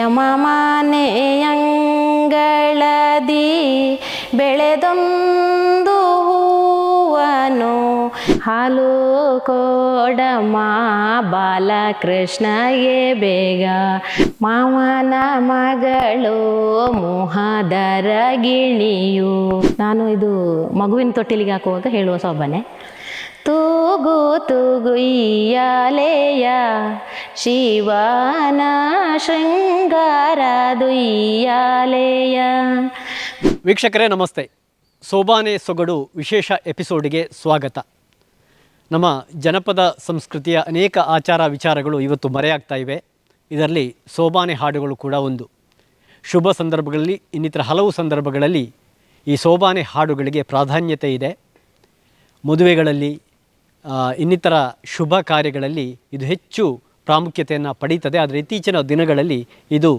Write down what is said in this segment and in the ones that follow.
ಯಮಮಾನೆ ಅಂಗಳದಿ ಬೆಳೆದೊಂದು ಹೂವನು. ಹಾಲು ಕೋಡಮ್ಮ ಬಾಲಕೃಷ್ಣಗೆ ಬೇಗ. ಮಾವನ ಮಗಳು ಮೋಹದರ ಗಿಣಿಯು. ನಾನು ಇದು ಮಗುವಿನ ತೊಟ್ಟಿಲಿಗೆ ಹಾಕುವಾಗ ಹೇಳುವ ಸೊಬನೆ. ತೂಗು ಇಯಾಲೆಯ ಶಿವನ ಶೃಂಗಾರ ಇಯಾಲೆಯ ವೀಕ್ಷಕರೇ, ನಮಸ್ತೆ. ಸೋಬಾನೆ ಸೊಗಡು ವಿಶೇಷ ಎಪಿಸೋಡಿಗೆ ಸ್ವಾಗತ. ನಮ್ಮ ಜನಪದ ಸಂಸ್ಕೃತಿಯ ಅನೇಕ ಆಚಾರ ವಿಚಾರಗಳು ಇವತ್ತು ಮರೆಯಾಗ್ತಾ ಇವೆ. ಇದರಲ್ಲಿ ಸೋಬಾನೆ ಹಾಡುಗಳು ಕೂಡ ಒಂದು. ಶುಭ ಸಂದರ್ಭಗಳಲ್ಲಿ, ಇನ್ನಿತರ ಹಲವು ಸಂದರ್ಭಗಳಲ್ಲಿ ಈ ಸೋಬಾನೆ ಹಾಡುಗಳಿಗೆ ಪ್ರಾಧಾನ್ಯತೆ ಇದೆ. ಮದುವೆಗಳಲ್ಲಿ ಇನ್ನಿತರ ಶುಭ ಕಾರ್ಯಗಳಲ್ಲಿ ಇದು ಹೆಚ್ಚು ಪ್ರಾಮುಖ್ಯತೆಯನ್ನು ಪಡೀತದೆ. ಆದರೆ ಇತ್ತೀಚಿನ ದಿನಗಳಲ್ಲಿ ಇದು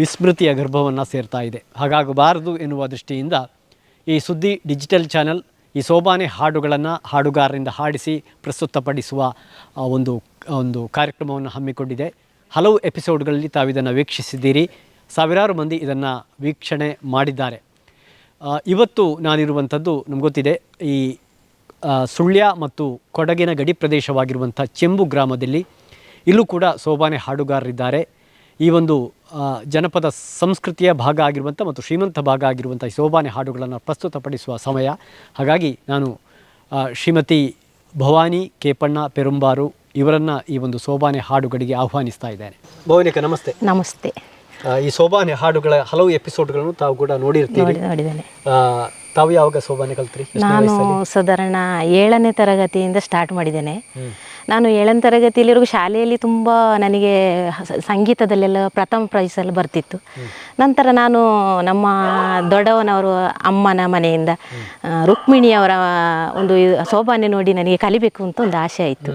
ವಿಸ್ಮೃತಿಯ ಗರ್ಭವನ್ನು ಸೇರ್ತಾ ಇದೆ. ಹಾಗಾಗಬಾರದು ಎನ್ನುವ ದೃಷ್ಟಿಯಿಂದ ಈ ಸುದ್ದಿ ಡಿಜಿಟಲ್ ಚಾನಲ್ ಈ ಸೋಬಾನೆ ಹಾಡುಗಳನ್ನು ಹಾಡುಗಾರರಿಂದ ಹಾಡಿಸಿ ಪ್ರಸ್ತುತಪಡಿಸುವ ಒಂದು ಒಂದು ಕಾರ್ಯಕ್ರಮವನ್ನು ಹಮ್ಮಿಕೊಂಡಿದೆ. ಹಲವು ಎಪಿಸೋಡ್ಗಳಲ್ಲಿ ತಾವು ಇದನ್ನು ವೀಕ್ಷಿಸಿದ್ದೀರಿ. ಸಾವಿರಾರು ಮಂದಿ ಇದನ್ನು ವೀಕ್ಷಣೆ ಮಾಡಿದ್ದಾರೆ. ಇವತ್ತು ನಾನಿರುವಂಥದ್ದು ನಮ್ಗೆ ಗೊತ್ತಿದೆ, ಈ ಸುಳ್ಯ ಮತ್ತು ಕೊಡಗಿನ ಗಡಿ ಪ್ರದೇಶವಾಗಿರುವಂಥ ಚೆಂಬು ಗ್ರಾಮದಲ್ಲಿ ಇಲ್ಲೂ ಕೂಡ ಸೋಬಾನೆ ಹಾಡುಗಾರರಿದ್ದಾರೆ. ಈ ಒಂದು ಜನಪದ ಸಂಸ್ಕೃತಿಯ ಭಾಗ ಆಗಿರುವಂಥ ಮತ್ತು ಶ್ರೀಮಂತ ಭಾಗ ಆಗಿರುವಂಥ ಈ ಸೋಬಾನೆ ಹಾಡುಗಳನ್ನು ಪ್ರಸ್ತುತಪಡಿಸುವ ಸಮಯ. ಹಾಗಾಗಿ ನಾನು ಶ್ರೀಮತಿ ಭವಾನಿ ಕೇಪಣ್ಣ ಪೆರುಂಬಾರು ಇವರನ್ನು ಈ ಒಂದು ಸೋಬಾನೆ ಹಾಡುಗಳಿಗೆ ಆಹ್ವಾನಿಸ್ತಾ ಇದ್ದೇನೆ. ಭವಾನಿಕ ನಮಸ್ತೆ. ನಮಸ್ತೆ. ಈ ಸೋಬಾನೆ ಹಾಡುಗಳ ಹಲವು ಎಪಿಸೋಡ್ಗಳನ್ನು ತಾವು ಕೂಡ ನೋಡಿರ್ತೀವಿ ತಾವು ಯಾವಾಗ ಸೋಬಾನೆ ಕಲ್ತ್ರಿ? ನಾನು ಸಾಧಾರಣ ಏಳನೇ ತರಗತಿಯಿಂದ ಸ್ಟಾರ್ಟ್ ಮಾಡಿದ್ದೇನೆ. ನಾನು ಏಳನೇ ತರಗತಿಯಲ್ಲಿರುವ ಶಾಲೆಯಲ್ಲಿ ತುಂಬ ನನಗೆ ಸಂಗೀತದಲ್ಲೆಲ್ಲ ಪ್ರಥಮ ಪ್ರೈಸ್ ಎಲ್ಲ ಬರ್ತಿತ್ತು. ನಂತರ ನಾನು ನಮ್ಮ ದೊಡ್ಡವನವರು ಅಮ್ಮನ ಮನೆಯಿಂದ ರುಕ್ಮಿಣಿಯವರ ಒಂದು ಶೋಭಾನೆ ಸೋಬಾನೆ ನೋಡಿ ನನಗೆ ಕಲಿಬೇಕು ಅಂತ ಒಂದು ಆಸೆ ಆಯಿತು.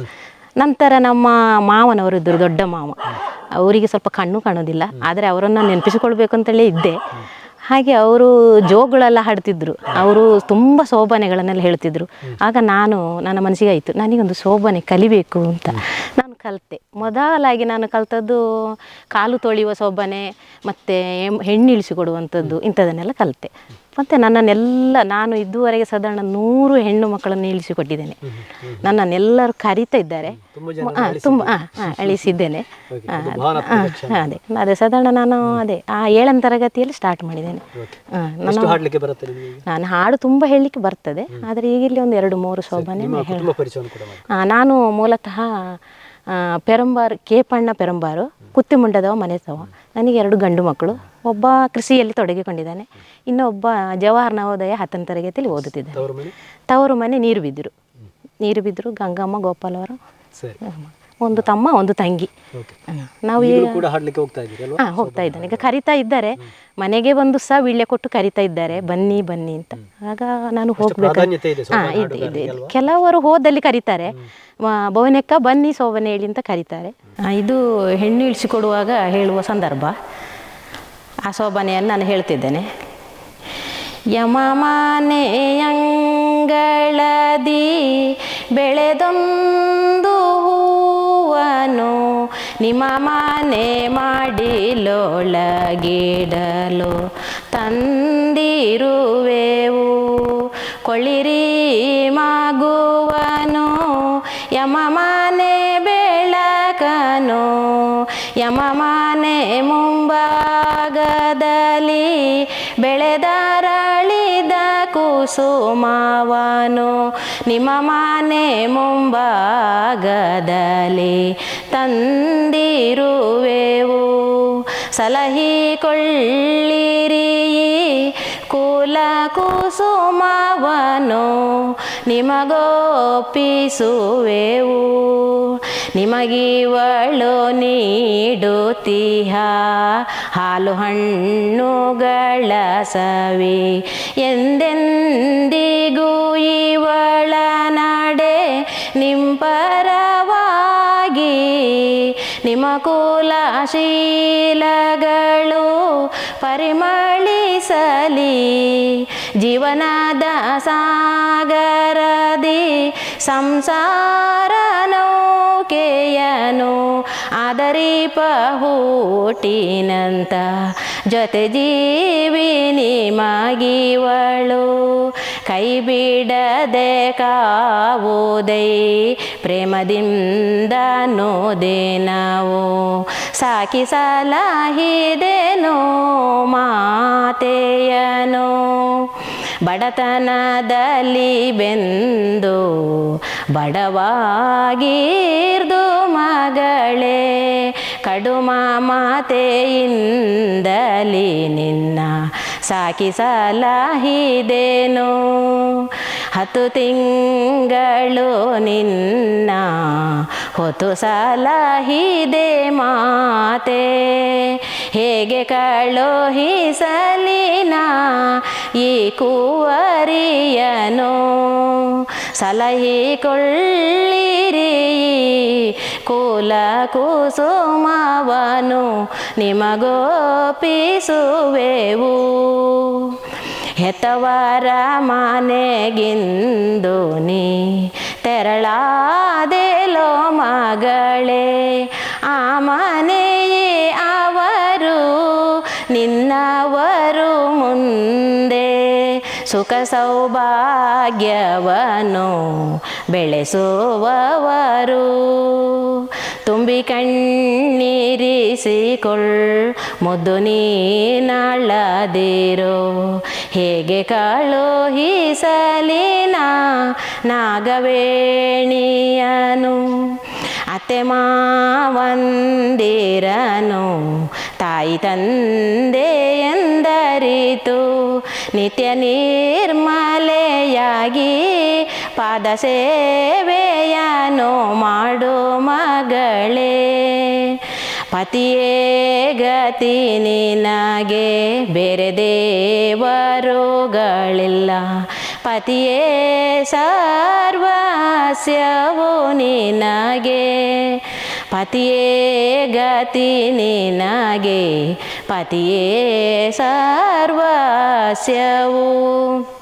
ನಂತರ ನಮ್ಮ ಮಾವನವರು ಇದ್ದರು ದೊಡ್ಡ ಮಾವ. ಅವರಿಗೆ ಸ್ವಲ್ಪ ಕಣ್ಣು ಕಾಣೋದಿಲ್ಲ. ಆದರೆ ಅವರನ್ನು ನೆನಪಿಸಿಕೊಳ್ಬೇಕು ಅಂತೇಳಿ ಇದ್ದೆ. ಹಾಗೆ ಅವರು ಜೋಗಳೆಲ್ಲ ಹಾಡ್ತಿದ್ರು. ಅವರು ತುಂಬ ಶೋಭನೆಗಳನ್ನೆಲ್ಲ ಹೇಳ್ತಿದ್ರು. ಆಗ ನಾನು, ನನ್ನ ಮನಸ್ಸಿಗೆ ಆಯಿತು ನನಗೊಂದು ಶೋಭನೆ ಕಲಿಬೇಕು ಅಂತ. ನಾನು ಕಲಿತೆ. ಮೊದಲಾಗಿ ನಾನು ಕಲ್ತದ್ದು ಕಾಲು ತೊಳೆಯುವ ಶೋಭನೆ ಮತ್ತು ಹೆಣ್ಣಿಳಿಸಿ ಕೊಡುವಂಥದ್ದು ಇಂಥದನ್ನೆಲ್ಲ ಕಲಿತೆ. ಮತ್ತು ನನ್ನನ್ನೆಲ್ಲ ನಾನು ಇದುವರೆಗೆ ಸಾಧಾರಣ ನೂರು ಹೆಣ್ಣು ಮಕ್ಕಳನ್ನು ಇಳಿಸಿಕೊಟ್ಟಿದ್ದೇನೆ. ನನ್ನನ್ನೆಲ್ಲರೂ ಕರಿತಾ ಇದ್ದಾರೆ. ಹಾಂ ತುಂಬ ಹಾಂ ಹಾಂ ಅಳಿಸಿದ್ದೇನೆ. ಅದೇ ಅದೇ ಸಾಧಾರಣ ನಾನು ಅದೇ ಆ ಏಳನೇ ತರಗತಿಯಲ್ಲಿ ಸ್ಟಾರ್ಟ್ ಮಾಡಿದ್ದೇನೆ. ಆ, ನಾನು ನಾನು ಹಾಡು ತುಂಬ ಹೇಳಲಿಕ್ಕೆ ಬರ್ತದೆ ಆದರೆ ಈಗಿಲ್ಲಿ ಒಂದು ಎರಡು ಮೂರು ಶೋಭಾನೆ ಹಾಂ ನಾನು ಮೂಲತಃ ಪೆರಂಬಾರ್ ಪೆರಂಬಾರು ಕೇಪಣ್ಣ ಪೆರಂಬಾರು ಕುತ್ತಿಮುಂಡದವ ಮನೆತವ. ನನಗೆ ಎರಡು ಗಂಡು ಮಕ್ಕಳು. ಒಬ್ಬ ಕೃಷಿಯಲ್ಲಿ ತೊಡಗಿಕೊಂಡಿದ್ದಾನೆ. ಇನ್ನೊಬ್ಬ ಜವಾಹರ್ ನವೋದಯ ಹತ್ತನೇ ತರಗತಿಯಲ್ಲಿ ಓದುತ್ತಿದ್ದಾನೆ. ತವರು ಮನೆ? ತವರು ಮನೆ ನೀರು ಬಿದ್ದರು. ನೀರು ಬಿದ್ದರು ಗಂಗಮ್ಮ ಗೋಪಾಲ್ ಅವರು. ಸರಿ. ಒಂದು ತಮ್ಮ ಒಂದು ತಂಗಿ. ನಾವು ಕೂಡ ಹಾಡ್ಲಿಕ್ಕೆ ಹೋಗ್ತಾ ಇದ್ದೀರಿ ಹಾಂ ಹೋಗ್ತಾ ಇದ್ದಾನೆ. ಈಗ ಕರಿತಾ ಇದ್ದಾರೆ. ಮನೆಗೆ ಬಂದು ಸಹ ವೀಳ್ಯ ಕೊಟ್ಟು ಕರಿತಾ ಇದ್ದಾರೆ. ಬನ್ನಿ ಬನ್ನಿ ಅಂತ. ಆಗ ನಾನು ಹೋಗ್ಬೇಕು. ಇದೆ ಹಾಂ ಇದೆ ಇದೆ ಇದೆ. ಕೆಲವರು ಹೋದಲ್ಲಿ ಕರೀತಾರೆ. ಭವನಕ್ಕ ಬನ್ನಿ ಶೋಭನೆ ಹೇಳಿ ಅಂತ ಕರೀತಾರೆ. ಇದು ಹೆಣ್ಣು ಇಳಿಸಿಕೊಡುವಾಗ ಹೇಳುವ ಸಂದರ್ಭ. ಆ ಸೋಬನೆಯನ್ನು ನಾನು ಹೇಳ್ತಿದ್ದೇನೆ. ಯಮಮಾನೆ ಅಂಗಳದಿ ಬೆಳೆದೊಂದು ಹೂವನು ನಿಮ್ಮ ಮನೆ ಮಾಡಿಲೊಳಗಿಡಲು ತಂದಿರುವೆವು. ಕೊಳಿರಿ ಮಾಗುವನು, ಯಮ ಮನೆ ಬೆಳಕನು, ಯಮ ಮನೆ ಮುಂಭಾಗದಲ್ಲಿ ಬೆಳೆದರಳಿದ ಕುಸುಮವನು. ನಿಮ್ಮ ಮನೆ ಮುಂಬಾಗದಲ್ಲಿ ತಂದಿರುವೆವು. ಸಲಹಿಕೊಳ್ಳಿರಿ ಕುಲ ಕುಸುಮವನು ನಿಮಗೋಪಿಸುವೆವು ನಿಮಗಿವಳು ನೀಡುತ್ತೀಹ. ಹಾಲು ಹಣ್ಣುಗಳ ಸವಿ ಎಂದೆಂದಿಗೂ ಇವಳ ನಡೆ ನಿಂಪರವಾಗಿ ನಿಮ್ಮ ಕುಲಶೀಲಗಳು ಪರಿಮಳಿಸಲಿ. ಜೀವನದ ಸಾಗರದಿ ಸಂಸಾರ ನೌಕೆಯನು ಆದರಿ ಪಹೂಟಿನಂತ ಜೊತೆ ಜೀವಿ ನಿಮಗಿವಳು. ಕೈ ಬಿಡದೆ ಕಾವುದೈ, ಪ್ರೇಮದಿಂದ ನೋದೆ ನಾವು. ಸಾಕಿ ಸಲಹಿದೆನೋ ಮಾತೆಯನು, ಬಡತನದಲ್ಲಿ ಬೆಂದು ಬಡವಾಗಿರ್ದು ಮಗಳೇ. ಕಡುಮ ಮಾತೆಯಿಂದಲಿ ನಿನ್ನ ಸಾಕಿ ಸಲಹಿದೆನು? ಹತ್ತು ತಿಂಗಳು ನಿನ್ನ ಹೊತ್ತು ಸಲಹಿದೆ ಮಾತೆ. ಹೇಗೆ ಕಳುಹಿಸಲಿನ ಈ ಕುವರಿಯನು? ಸಲಹಿಕೊಳ್ಳಿರಿ ಕುಲ ಕುಸುಮವನು ನಿಮಗೋಪಿಸುವೆವು ಹೆತ್ತವರ ಮನೆಗಿಂದು ನೀ ತೆರಳಾದೆಲೋ ಮಗಳೇ, ಆ ಮನೆಯೇ ಅವರು ನಿನ್ನವರು ಮುಂದೆ ಸುಖ ಸೌಭಾಗ್ಯವನ್ನು ಬೆಳೆಸುವವರು. ತುಂಬಿ ಕಣ್ಣೀರಿಸಿಕೊಳ್ ಮುದ್ದು ನೀನಳದಿರೋ ಹೇಗೆ ಕಳುಹಿಸಲಿನ ನಾಗವೇಣಿಯನು? ಅತ್ತೆ ಮಾವಂದಿರನು ತಾಯಿ ತಂದೆ ಎಂದರಿತು. ನಿತ್ಯ ನಿರ್ಮಲೆಯಾಗಿ ಪಾದ ಸೇವೆಯನು ಮಾಡು ಮಗಳೇ. ಪತಿಯೇ ಗತಿ ನಿನಗೆ ಬೇರೆ ದೇವರುಗಳಿಲ್ಲ. ಪತಿಯೇ ಸರ್ವಸ್ಯವು ನಿನಗೆ. ಪತಿಯೇ ಗತಿ ನಿನಗೆ ಪತಿಯೇ ಸರ್ವಸ್ಯವು.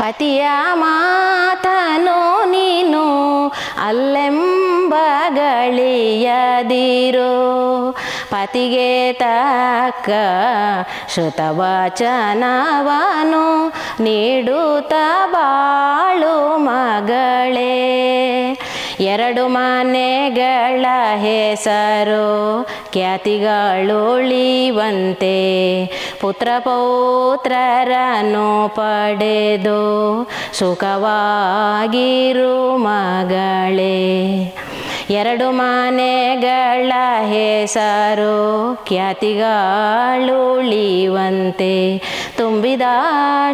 ಪತಿಯ ಮಾತನು ನೀನು ಅಲ್ಲೆಂಬಗಳಿಯದಿರೋ. ಪತಿಗೆ ತಕ್ಕ ಶ್ರುತವಚನವನು ನೀಡುತ್ತ ಬಾಳು ಮಗಳೇ. ಎರಡು ಮನೆಗಳ ಹೆಸರು ಖ್ಯಾತಿಗಳುಳಿವಂತೆ ಪುತ್ರ ಪೌತ್ರರನ್ನು ಪಡೆದು ಸುಖವಾಗಿರು ಮಗಳೇ. ಎರಡು ಮನೆಗಳ ಹೆಸರು ಖ್ಯಾತಿಗಳುಳಿವಂತೆ ತುಂಬಿದ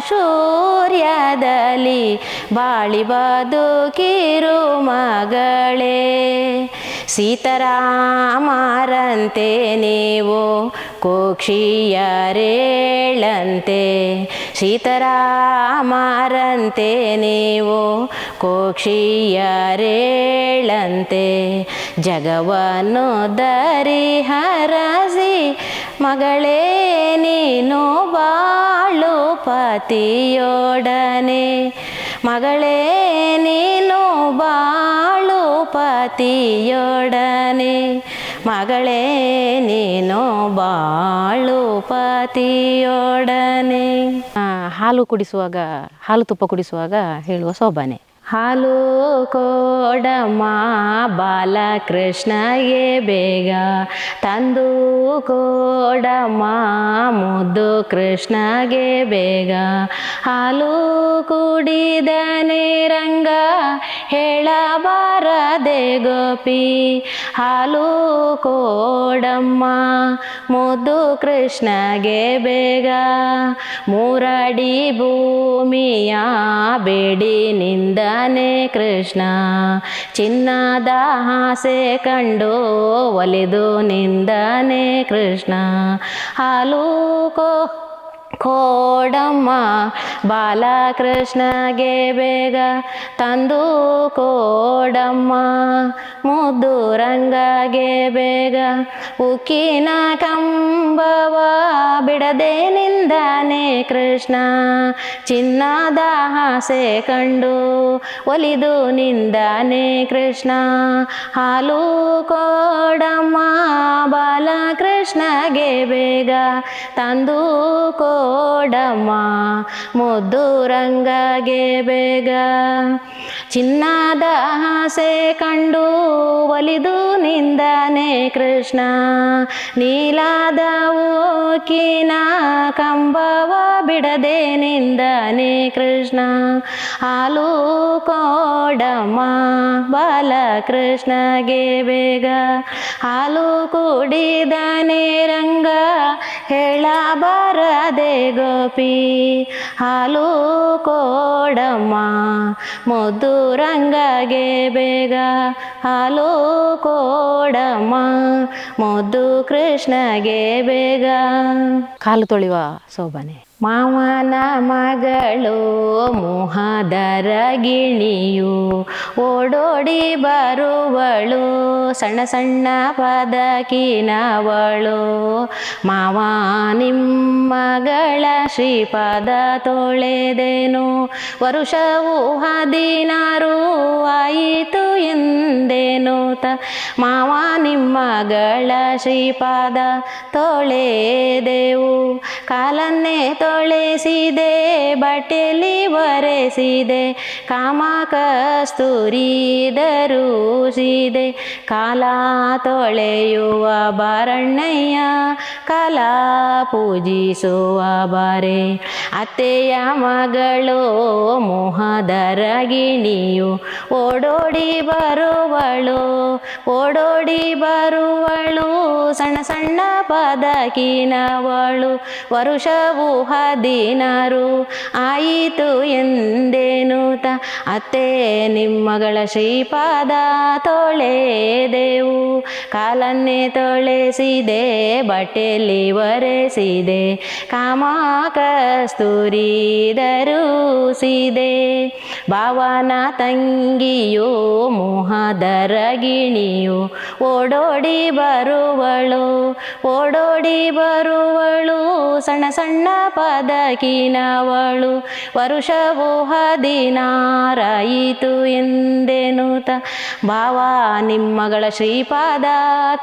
ಶೂರ್ಯದಲ್ಲಿ ಬಾಳಿ ಬದುಕಿರು ಮಗಳೇ. ಸೀತಾರಾಮರಂತೆ ನೀವು ಕೋಕ್ಷಿಯರೇಳಂತೆ ಸೀತಾರಾಮರಂತೆ ನೀವು ಕೋಕ್ಷಿಯರೇಳಂತೆ ಜಗವನ್ನು ದರಿ ಹರಸಿ ಮಗಳೇ ನೀನು ಬಾಳು ಪತಿಯೋಡನೆ. ಮಗಳೇ ನೀನು ಬಾಳು ಪತಿಯೊಡನೆ. ಮಗಳೇ ನೀನು ಬಾಳು ಪತಿಯೊಡನೆ. ಹಾಲು ಕುಡಿಸುವಾಗ ಹಾಲು ತುಪ್ಪ ಕುಡಿಸುವಾಗ ಹೇಳುವ ಸೋಬಾನೆ. ಹಾಲು ಕೋಡಮ್ಮ ಬಾಲಕೃಷ್ಣಗೆ ಬೇಗ. ತಂದು ಕೋಡಮ್ಮ ಮುದ್ದು ಕೃಷ್ಣಗೆ ಬೇಗ. ಹಾಲು ಕುಡಿದನೆ ರಂಗ ಹೇಳಬಾರದೆ ಗೋಪಿ. ಹಾಲು ಕೋಡಮ್ಮ ಮುದ್ದು ಕೃಷ್ಣಗೆ ಬೇಗ. ಮೂರಡಿ ಭೂಮಿಯ ಬೇಡಿ ನಿಂದನೆ ಕೃಷ್ಣ ಚಿನ್ನದ ಆಸೆ ಕಂಡು ಒಲಿದು ನಿಂದನೆ ಕೃಷ್ಣ. ಹಾಲು ಕೋ ಕೋಡಮ್ಮ, ಬಾಲಕೃಷ್ಣಗೆ ಬೇಗ ತಂದು ಕೋಡಮ್ಮ. ಮುದ್ದು ರಂಗಗೆ ಬೇಗ ಉಕ್ಕಿನ ಕಂಬವ ಬಿಡದೆ ನಿಂದಾನೆ ಕೃಷ್ಣ. ಚಿನ್ನದ ಹಾಸೆ ಕಂಡು ಒಲಿದು ನಿಂದಾನೆ ಕೃಷ್ಣ. ಹಾಲು ಕೋಡಮ್ಮ ಬಾಲಕೃಷ್ಣಗೆ ಬೇಗ ತಂದು ಕೋಡಮ್ಮ. ಮುದ್ದು ರಂಗಗೆ ಬೇಗ ಚಿನ್ನದ ಆಸೆ ಕಂಡು ಒಲಿದು ನಿಂದನೆ ಕೃಷ್ಣ. ನೀಲಾದ ಓಕಿನ ಕಂಬವ ಬಿಡದೆ ನಿಂದನೆ ಕೃಷ್ಣ. ಹಾಲು ಕೋಡಮ್ಮ ಬಾಲಕೃಷ್ಣಗೆ ಬೇಗ ಹಾಲು ಕುಡಿದನೆ ರಂಗ ಹೇಳಬಾರದೆ ಗೋಪಿ ಹಾಲು ಕೋಡಮ್ಮ ಮುದ್ದು ರಂಗಗೆ ಬೇಗ. ಹಾಲು ಕೋಡಮ್ಮ ಮುದ್ದು ಕೃಷ್ಣಗೆ ಬೇಗ. ಕಾಲು ತೊಳೆಯುವ ಶೋಭನೆ ಮಾವನ ಮಗಳು ಮುಹದರ ಗಿಣಿಯು ಓಡೋಡಿ ಬರುವಳು, ಸಣ್ಣ ಸಣ್ಣ ಪದಕಿನವಳು. ಮಾವ ನಿಮ್ಮಗಳ ಶ್ರೀಪದ ತೊಳೆದೆನು. ವರುಷವು ಹದಿನಾರು ಆಯಿತು ಎಂದೇನು ತ. ಮಾವ ನಿಮ್ಮಗಳ ಶ್ರೀಪಾದ ತೊಳೆದೆವು. ಕಾಲನ್ನೇ ತೊಳೆಸಿದೆ, ಬಟ್ಟೆಲಿ ಒರೆಸಿದೆ ಕಾಮ ಕಸ್ತೂರಿ ಧರಿಸಿದೆ. ಕಾಲ ತೊಳೆಯುವ ಬಾರಣ್ಣಯ್ಯ, ಕಾಲ ಪೂಜಿಸುವ ಬಾರೆ. ಅತ್ತೆಯ ಮಗಳು ಮೋಹದರ ಗಿಣಿಯು ಓಡೋಡಿ ಬರುವಳು ಓಡೋಡಿ ಬರುವಳು, ಸಣ್ಣ ಸಣ್ಣ ಪದಕಿನವಳು. ವರುಷವು ಹದಿನಾರು ಆಯಿತು ಎಂದೇನೂತ ಅತ್ತೆ, ನಿಮ್ಮಗಳ ಶ್ರೀಪಾದ ತೊಳೆದೆವು ಕಾಲನ್ನೇ ತೊಳೆಸಿದೆ, ಬಟ್ಟೆಯಲ್ಲಿ ಒರೆಸಿದೆ. ಕಾಮ ಕಸ್ತೂರಿ ಧರಿಸಿದೆ. ಭಾವನ ತಂಗಿಯೋ ಮೋಹದರಗಿಣಿಯೋ ಓಡೋಡಿ ಬರುವಳು ಓಡೋಡಿ ಬರುವಳು, ಸಣ್ಣ ಸಣ್ಣ ಪದಕಿನವಳು ವರುಷವು ಹದಿನಾರಾಯಿತು ಎಂದೆನುತ ಭಾವ, ನಿಮ್ಮಗಳ ಶ್ರೀಪಾದ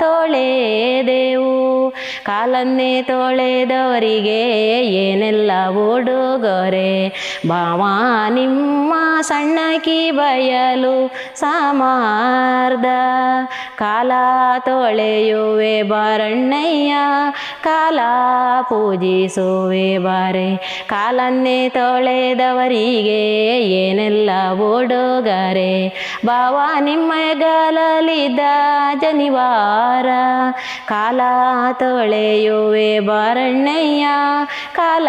ತೊಳೆದೆವು ಕಾಲನ್ನೇ ತೊಳೆದವರಿಗೆ ಏನೆಲ್ಲ ಓಡುಗೊರೆ ಭಾವ, ನಿಮ್ಮ ಸಣ್ಣಕಿ ಬಯಲು ಸಮಾರ್ಧ. ಕಾಲ ತೊಳೆಯುವೆ ಬಾರಣ್ಣಯ್ಯ, ಕಾಲ ಪೂಜಿಸುವೆ ಬಾರೆ ಕಾಲನ್ನೇ ತೊಳೆದವರಿಗೆ ಏನೆಲ್ಲ ಓಡೋಗಾರೆ? ಭಾವ ನಿಮ್ಮ ಗಲಲಿದ್ದ ಜನಿವಾರ, ಕಾಲ ತೊಳೆಯುವೆ ಬಾರಣ್ಣಯ್ಯ, ಕಾಲ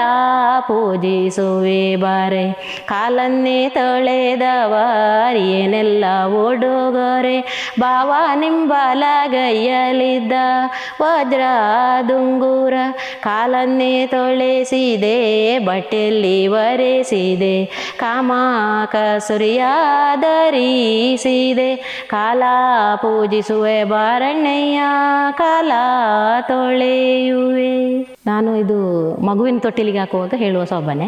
ಪೂಜಿಸುವೆ ಬಾರೆ. ಕಾಲನ್ನೇ ತೊಳೆದವರಿ ಏನೆಲ್ಲ ಓಡೋಗಾರೆ? ಭಾವ ನಿಂಬಲಗೈಯಲಿದ್ದ ವಜ್ರ ದುಂಗುರ ಕಾಲನ್ನೇ ತೊಳೆಸಿದೆ ಬಟ್ಟೆಯಲ್ಲಿ ಒರೆಸಿದೆ ಕಾಮ ಸುರಿಯ ಧರಿಸಿದೆ. ಕಾಲ ಪೂಜಿಸುವೆ ಬಾರಣ್ಣಯ್ಯ, ಕಾಲ ತೊಳೆಯುವೆ. ನಾನು ಇದು ಮಗುವಿನ ತೊಟ್ಟಿಲಿಗೆ ಹಾಕುವಾಗ ಹೇಳುವ ಸೊಬನೆ.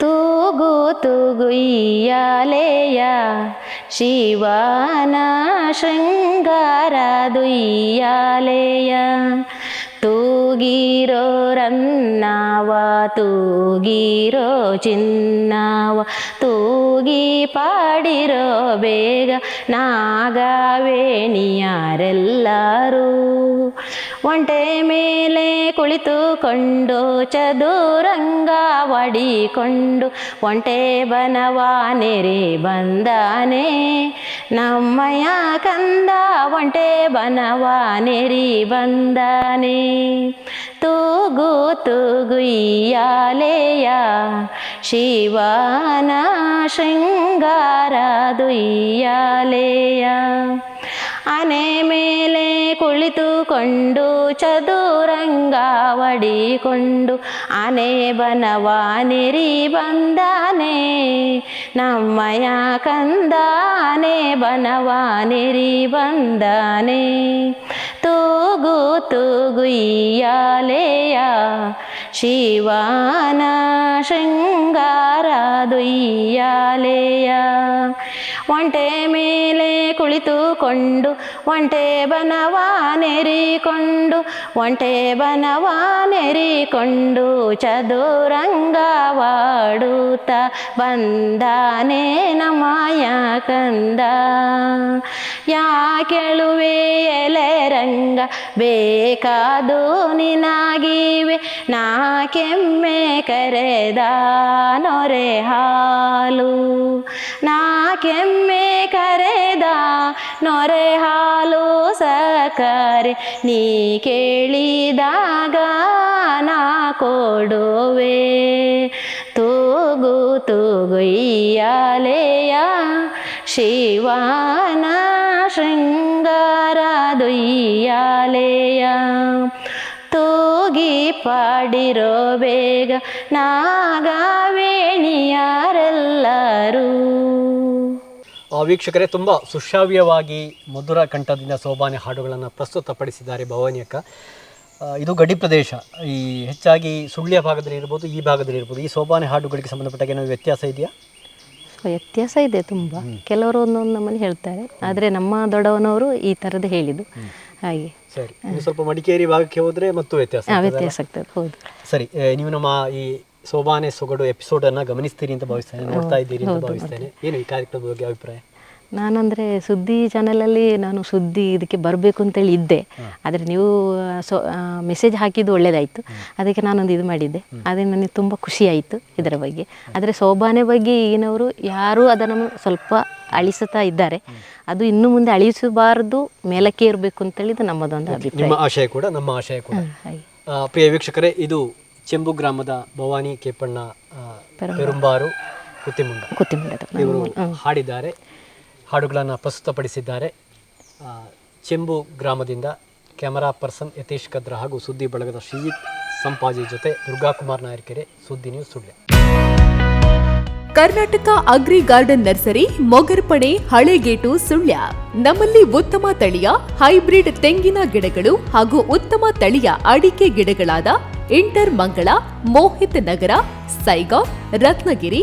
ತೂಗು ತೂಗು ಇಯಾಲೆಯ ಶಿವನ ಶೃಂಗಾರ ದುಯ್ಯಾಲೆಯ ತೂಗಿರೋ ರನ್ನವ ತೂಗಿರೋ ಚಿನ್ನವ. ತೂಗಿ ಪಾಡಿರೋ ಬೇಗ ನಾಗವೇಣಿಯಾರೆಲ್ಲರೂ ಒಂಟೆ ಮೇಲೆ ಕುಳಿತುಕೊಂಡು ಚದುರಂಗವಾಡಿಕೊಂಡು ಒಂಟೆ ಬನವ ನೆರೆ ಬಂದಾನೆ. ನಮ್ಮಯ ಕಂದ ಒಂಟೆ ಬನವ ನೆರಿ ಬಂದಾನೆ. ತೂಗು ತೂಗುಯ್ಯಾಲೆಯ ಶಿವನ ಶೃಂಗಾರ ದುಯ್ಯಾಲೆಯ. ಆನೆ ಮೇಲೆ ಕುಳಿತುಕೊಂಡು ಚದುರಂಗವಡಿಕೊಂಡು ಆನೆ ಬನವಾನಿರಿ ಬಂದಾನೆ ನಮ್ಮಯ ಕಂದಾನೆ ಬನವಾನಿರಿ ಬಂದಾನೆ. ತೂಗು ತೂಗುಯ್ಯಾಲೆಯ ಶಿವನ ಶೃಂಗಾರ ದುಯ್ಯಾಲೆಯ ಒಂಟೆ ಮೇಲೆ ಕುಳಿತುಕೊಂಡು, ಒಂಟೆ ಬನವಾನೆರಿಕೊಂಡು ಒಂಟೆ ಬನವಾನೆರಿಕೊಂಡು ಚದುರಂಗವಾಡುತ್ತ ಬಂದಾನೆ ನಮಾಯ ಕಂದ. ಯಾಕೆಳುವೆ ಎಲೆ ರಂಗ, ಬೇಕಾದು ನಿನಾಗಿವೆ, ನಾ ಕೆಮ್ಮೆ ಕರೆದ ನೊರೆ ಹಾಲು. ನಾ ಕೆಮ್ಮೆ ಕರೆದ ನೊರೆ ಹಾಲು ಸಕರೆ. ನೀ ಕೇಳಿದಾಗ ನಾ ಕೊಡುವೆ. ತೂಗು ತೂಗುಯ್ಯಾಲೆಯ ಶಿವನ ಶೃಂಗಾರ ದುಯ್ಯಾಲೆಯ ಪಾಡಿರೋ ಬೇಗ ನಾಗವೇಣಿಯಾರೆಲ್ಲರೂ. ಆ, ವೀಕ್ಷಕರೇ ತುಂಬ ಸುಶ್ರಾವ್ಯವಾಗಿ ಮಧುರ ಕಂಠದಿಂದ ಸೋಬಾನೆ ಹಾಡುಗಳನ್ನು ಪ್ರಸ್ತುತಪಡಿಸಿದ್ದಾರೆ ಭವಾನಿ ಅಕ್ಕ. ಇದು ಗಡಿ ಪ್ರದೇಶ. ಈ ಹೆಚ್ಚಾಗಿ ಸುಳ್ಯ ಭಾಗದಲ್ಲಿ ಇರ್ಬೋದು ಈ ಭಾಗದಲ್ಲಿ ಇರ್ಬೋದು ಈ ಸೋಬಾನೆ ಹಾಡುಗಳಿಗೆ ಸಂಬಂಧಪಟ್ಟಾಗ ಏನೋ ವ್ಯತ್ಯಾಸ ಇದೆಯಾ? ವ್ಯತ್ಯಾಸ ಇದೆ ತುಂಬ. ಕೆಲವರು ಒಂದೊಂದು ನಮ್ಮಲ್ಲಿ ಹೇಳ್ತಾರೆ. ಆದರೆ ನಮ್ಮ ದೊಡ್ಡವನವರು ಈ ಥರದ್ದು ಹೇಳಿದ್ದು. ಹಾಗೆ. ಸರಿ ಇನ್ನು ಸ್ವಲ್ಪ ಮಡಿಕೇರಿ ಭಾಗಕ್ಕೆ ಹೋದ್ರೆ ಮತ್ತು ವ್ಯತ್ಯಾಸ ಆ, ಆಗ್ತದಲ್ಲ? ವ್ಯತ್ಯಾಸ ಆಗ್ತದೆ ಹೌದು. ಸರಿ ಆ, ನೀವು ನಮ್ಮ ಈ ಸೋಬಾನೆ ಸೊಗಡು ಎಪಿಸೋಡ್ ಅನ್ನ ಗಮನಿಸ್ತೀರಿ ಅಂತ ಭಾವಿಸ್ತೇನೆ ನೋಡ್ತಾ ಇದ್ದೀರಿ ಅಂತ ಭಾವಿಸ್ತೇನೆ. ಏನು ಈ ಕಾರ್ಯಕ್ರಮದ ಬಗ್ಗೆ ಅಭಿಪ್ರಾಯ? ನಾನಂದರೆ ಸುದ್ದಿ ಚಾನಲಲ್ಲಿ ನಾನು ಸುದ್ದಿ ಇದಕ್ಕೆ ಬರಬೇಕು ಅಂತೇಳಿ ಇದ್ದೆ. ಆದರೆ ನೀವು ಸೊ ಮೆಸೇಜ್ ಹಾಕಿದ್ದು ಒಳ್ಳೇದಾಯ್ತು. ಅದಕ್ಕೆ ನಾನೊಂದು ಇದು ಮಾಡಿದ್ದೆ. ಅದೇ ನನಗೆ ತುಂಬ ಖುಷಿ ಆಯಿತು ಇದರ ಬಗ್ಗೆ. ಆದರೆ ಶೋಭಾನೆ ಬಗ್ಗೆ ಈಗಿನವರು ಯಾರೂ ಅದನ್ನು ಸ್ವಲ್ಪ ಅಳಿಸುತ್ತಾ ಇದ್ದಾರೆ. ಅದು ಇನ್ನು ಮುಂದೆ ಅಳಿಸಬಾರದು ಮೇಲಕ್ಕೆ ಇರಬೇಕು ಅಂತೇಳಿದು ನಮ್ಮದೊಂದು ಅಭಿಪ್ರಾಯ. ನಿಮ್ಮ ಆಶಯ ಕೂಡ ನಮ್ಮ ಆಶಯ ಕೂಡ. ಪ್ರಿಯ ವೀಕ್ಷಕರೇ ಇದು ಚೆಂಬು ಗ್ರಾಮದ ಭವಾನಿ ಕೇಪಣ್ಣ ಪೆರುಂಬಾರು. ಕುತ್ತಿಮುಂಡ. ಕುತ್ತಿಮುಂಡದ. ಇವರು ಹಾಡಿದ್ದಾರೆ. ಹಾಡುಗಳನ್ನು ಪ್ರಸ್ತುತಪಡಿಸಿದ್ದಾರೆ. ಚೆಂಬು ಗ್ರಾಮದಿಂದ ಕ್ಯಾಮರಾ ಪರ್ಸನ್ ಯತೀಶ್ ಕದ್ರ ಹಾಗೂ ಸುದ್ದಿ ಬಳಗದ ಶ್ರೀಜಿತ್ ಸಂಪಾಜಿ ಜೊತೆ ದುರ್ಗಾಕುಮಾರ್ ನಾಯರ್ಕೆರೆ ಸುದ್ದಿ news Sullia. Karnataka agri garden nursery Mogarpane Halegetu Sullia. ನಮ್ಮಲ್ಲಿ ಉತ್ತಮ ತಳಿಯ, ಹೈಬ್ರಿಡ್ ತೆಂಗಿನ ಗಿಡಗಳು ಹಾಗೂ ಉತ್ತಮ ತಳಿಯ ಅಡಿಕೆ ಗಿಡಗಳಾದ ಇಂಟರ್ ಮಂಗಳ, ಮೋಹಿತ್ ನಗರ ಸೈಗಾಫ್ ರತ್ನಗಿರಿ